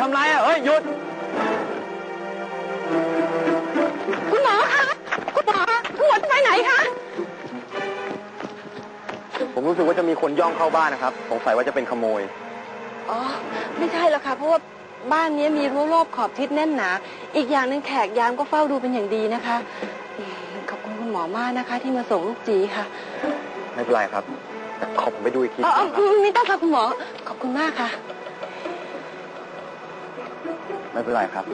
ทำไรอะ เฮ้ย หยุด คุณหมอคะ คุณหมอคุณหมอจะไปไหนคะ ผมรู้สึกว่าจะมีคนย่องเข้าบ้านนะครับ สงสัยว่าจะเป็นขโมย อ๋อ ไม่ใช่หรอกค่ะ เพราะว่าบ้านนี้มีรั้วรอบขอบทิศแน่นหนา อีกอย่างหนึ่งแขกยามก็เฝ้าดูเป็นอย่างดีนะคะอืมขอบคุณคุณหมอมากนะคะ ที่มาส่งลูกจีค่ะ ไม่เป็นไรครับขอผมไปดูอีกทีอ๋อนะอ๋อครับไม่ต้องค่ะคุณหมอ ขอบคุณมากค่ะ ไม่เป็นไรครับ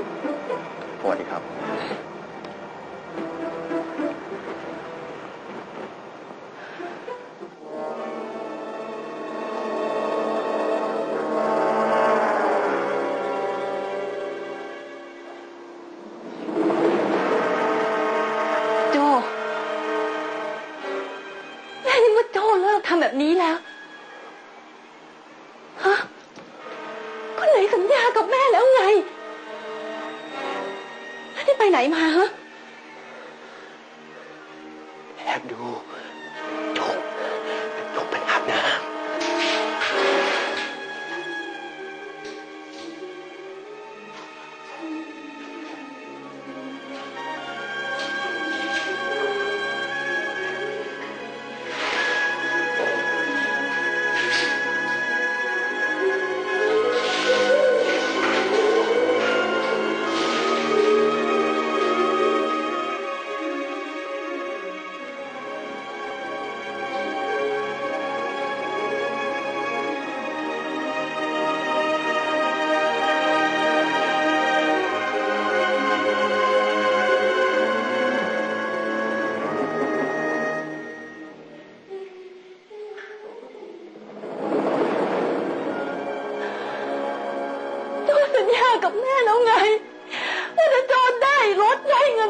สวัสดีครับ แอบดู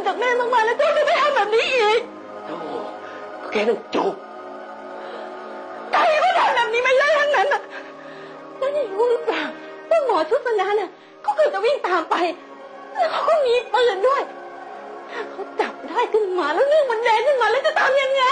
จากแม่มากๆแล้วโจจะไม่ทำแบบนี้อีกำโอ้ก็แค่นั้นจบใครก็ทำแบบนี้ไม่ได้ทั้งนั้นน่ะแล้วนี่รู้หรือเปล่าว่าหมอชุดพนั้นน่ะเขาเกิดจะวิ่งตามไป แล้วเขาก็มีปืนด้วยถ้าเขาจับได้ขึ้นมาแล้วเรื่องมันแดงขึ้นมาแล้วจะทำยังไง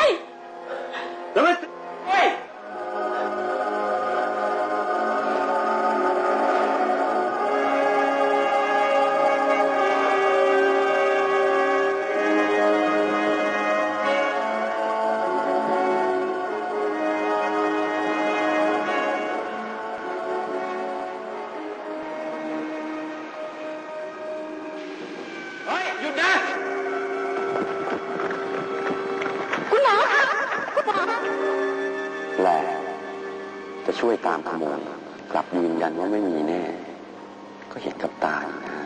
โมยกลับยืนยันว่าไม่มีแน่ ก็เห็นกับตานี่นะ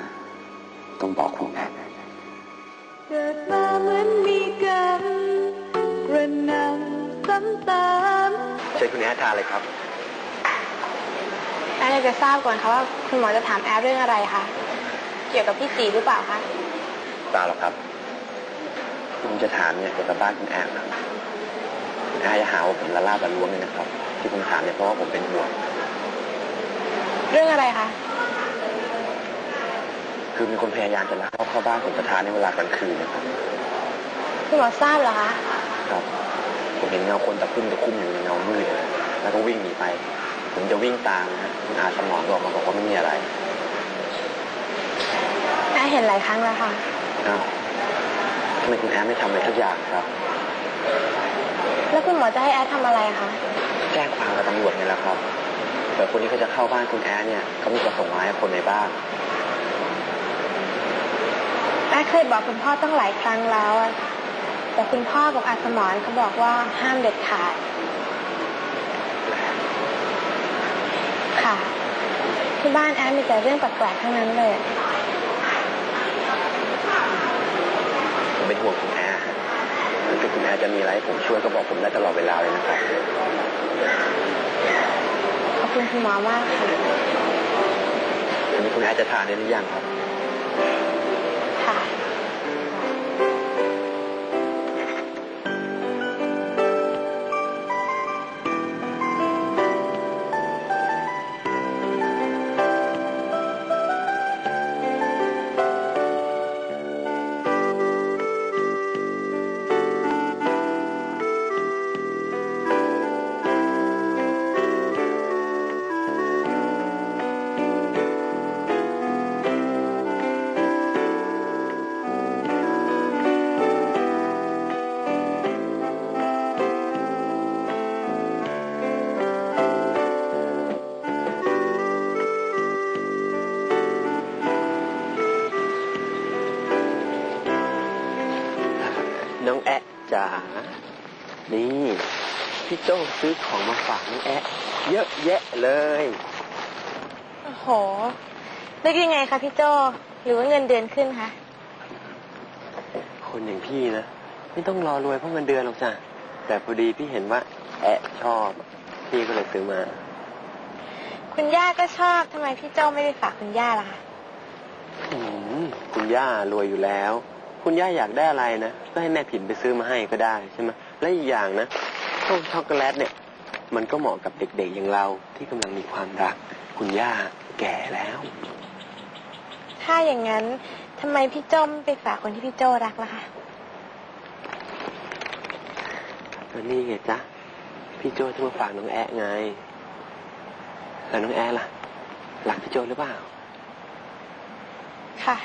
ต้องบอกคุณแม่เกิดมาเหมือนมีกรรมกระหนำซ้ำตามเชิญคุณแอดทานเลยครับแอฟอยากจะทราบก่อนค่ะว่าคุณหมอจะถามแอฟเรื่องอะไรคะเกี่ยวกับพี่จีหรือเปล่าคะเปล่าหรอกครับผมจะถามเนี่ยเกี่ยวกับบ้านคุณแอนครับ คุณแอนจะหาว่าผมละลาบละล้วงเลยนะครับ ที่ผมถามเนี่ยเพราะว่าผมเป็นห่วงเรื่องอะไรคะ คือมีคนพยายามจะลักเข้าเข้าบ้านผมประธานในเวลากลางคืนนะครับ คุณหมอทราบเหรอคะ ครับ ผมเห็นเงาคนตะคุ่มตะคุ่มอยู่ในเงามืดแล้วก็วิ่งหนีไป ผมจะวิ่งตามนะคุณอาสมองก็ออกมาบอกว่าไม่มีอะไรแอฟเห็นหลายครั้งแล้วค่ะอ้าวทำไมคุณแอนไม่ทำอะไรทุกอย่างครับ แล้วคุณหมอจะให้แอฟทำอะไรคะแจ้งความกับตำรวจนี่แหละครับแต่คนที่เขาจะเข้าบ้านคุณแอนเนี่ยเขามีประสงค์ร้ายกับคนในบ้าน แอฟเคยบอกคุณพ่อตั้งหลายครั้งแล้วอะแต่คุณพ่อกับอาสมรเขาบอกว่าห้ามเด็ดขาด ค่ะ ที่บ้านแอฟมีแต่เรื่องแปลกๆทั้งนั้นเลย ผมเป็นห่วงคุณแอร์ ฮะถ้าคุณแอร์จะมีอะไรให้ผมช่วยก็บอกผมได้ตลอดเวลาเลยนะครับ ขอบคุณคุณหมอมากค่ะอันนี้คุณแอร์จะทานได้หรือยังครับ นี่พี่โจ้ซื้อของมาฝากน้องแอะเยอะแยะเลยโอ้โหนึกยังไงคะพี่โจหรือว่าเงินเดือนขึ้นคะคนอย่างพี่นะไม่ต้องรอรวยเพราะเงินเดือนหรอกจ้ะแต่พอดีพี่เห็นว่า แอะชอบ พี่ก็เลยซื้อมา คุณย่าก็ชอบทำไมพี่โจไม่ไปฝากคุณย่าล่ะคะอืมคุณย่ารวยอยู่แล้ว คุณย่าอยากได้อะไรนะก็ให้แม่ผินไปซื้อมาให้ก็ได้ใช่ไหม และอีกอย่างนะพวกช็อกโกแลตเนี่ย มันก็เหมาะกับเด็กๆอย่างเราที่กำลังมีความรัก คุณย่าแก่แล้ว ถ้าอย่างนั้นทำไมพี่โจไม่ไปฝากคนที่พี่โจรักล่ะคะก็นี่ไงจ๊ะ พี่โจ้ที่มาฝากน้องแอะไง แล้วน้องแอะล่ะรักพี่โจ้หรือเปล่า ค่ะ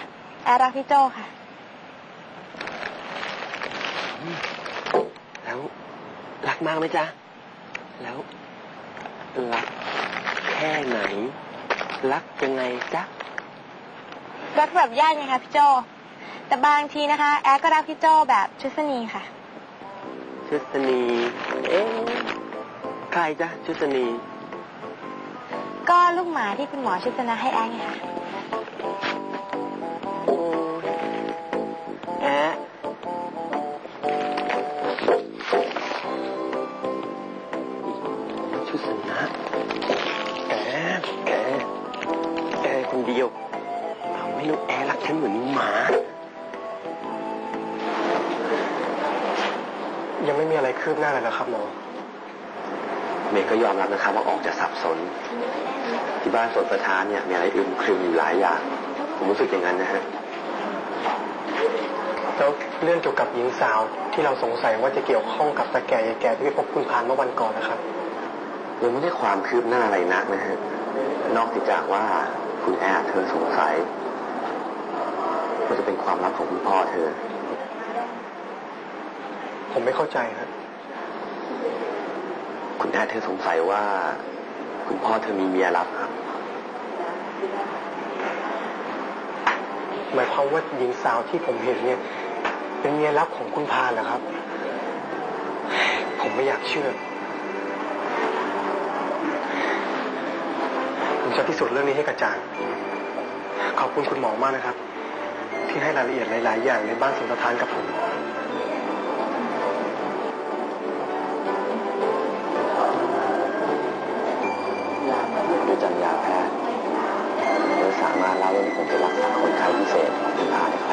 แอร์รักพี่โจค่ะ แล้วรักมากไหมจ๊ะ แล้วรักแค่ไหน รักยังไงจ๊ะ รักแบบย่าไงคะพี่โจ แต่บางทีนะคะ แอร์ก็รักพี่โจแบบชุสนีค่ะ ชุสนี เอ๊ะใครจ๊ะชุสนี ก็ลูกหมาที่คุณหมอชุสนาให้แอร์ไงคะ คนเดียวทำให้น้องแอร์รักฉันเหมือนหมา ยังไม่มีอะไรคืบหน้าเลยนะครับหมอ เมย์ก็ยอมรับนะครับว่าออกจะสับสน ที่บ้านสวนประธานเนี่ยมีอะไรอึมครึมอยู่หลายอย่าง ผมรู้สึกอย่างนั้นนะฮะแล้วเรื่องเกี่ยวกับหญิงสาวที่เราสงสัยว่าจะเกี่ยวข้องกับตาแก่ยายแก่ที่ไปพบคุณพานเมื่อวันก่อนนะครับยังไม่ได้ความคืบหน้าอะไรนักนะฮะนอกจากว่า คุณแอร์เธอสงสัยว่าจะเป็นความลับของคุณพ่อเธอ ผมไม่เข้าใจครับ คุณแอร์เธอสงสัยว่า คุณพ่อเธอมีเมียลับครับหมายความว่าหญิงสาวที่ผมเห็นเนี่ย เป็นเมียลับของคุณพานเหรอครับ ผมไม่อยากเชื่อ จะพิสูจน์เรื่องนี้ให้กระจ่าง ขอบคุณคุณหมอมากนะครับ ที่ให้รายละเอียดหลาย ๆ อย่างในบ้านสมทานกับผมยาจรรยาแพทย์เราสามารถเล่าเรื่องผลจะรักษาคนไข้พิเศษของที่พาได้ครับ